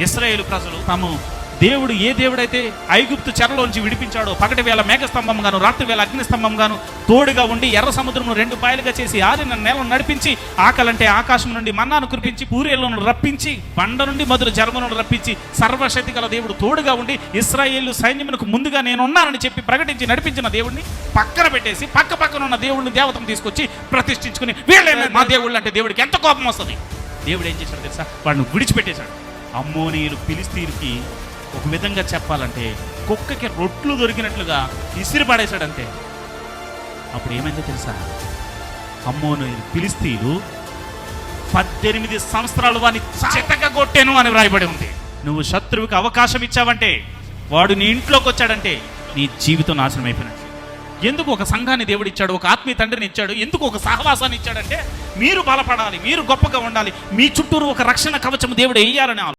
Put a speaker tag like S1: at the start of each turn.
S1: Israel ప్రజలు తాము దేవుడు ఏ దేవుడైతే ఐగుప్తు చెరలోంచి విడిపించాడో పగటి వేళ మేఘస్తంభం గాను రాత్రి వేళ అగ్నిస్తంభం గాను తోడుగా ఉండి ఎర్ర సముద్రమును రెండు పాయలుగా చేసి ఆరిన నేలను నడిపించి ఆకలంటే ఆకాశం నుండి మన్నాను కురిపించి పూరేళ్ళను రప్పించి బండ నుండి మధుర జర్మలను రప్పించి సర్వశక్తి గల దేవుడు తోడుగా ఉండి ఇస్రాయేలు సైన్యమునకు ముందుగా నేను ఉన్నానని చెప్పి ప్రకటించి నడిపించిన దేవుడిని పక్కన పెట్టేసి పక్క పక్కన ఉన్న దేవుడిని దేవతను తీసుకొచ్చి ప్రతిష్ఠించుకుని వీళ్ళే మా దేవుళ్ళు అంటే దేవుడికి ఎంత కోపం వస్తుంది? దేవుడు ఏం చేశాడు తెలుసా? వాడిని విడిచిపెట్టేశాడు. అమ్మోనీయులు పిలిస్తీరుకి ఒక విధంగా చెప్పాలంటే కుక్కకి రొట్లు దొరికినట్లుగా ఇసిరి పడేశాడంతే. అప్పుడు ఏమైందో తెలుసా? అమ్మోనీయులు పిలిస్తీరు పద్దెనిమిది సంవత్సరాలు వాని చెత్తగా కొట్టాను అని వ్రాయబడి ఉంది. నువ్వు శత్రువుకి అవకాశం ఇచ్చావంటే వాడు నీ ఇంట్లోకి వచ్చాడంటే నీ జీవితం నాశనం అయిపోయినట్టు. ఎందుకు ఒక సంఘాన్ని దేవుడు ఇచ్చాడు ఒక ఆత్మీయ తండ్రిని ఇచ్చాడు ఎందుకు ఒక సహవాసాన్ని ఇచ్చాడంటే మీరు బలపడాలి మీరు గొప్పగా ఉండాలి మీ చుట్టూరు ఒక రక్షణ కవచం దేవుడు వేయాలని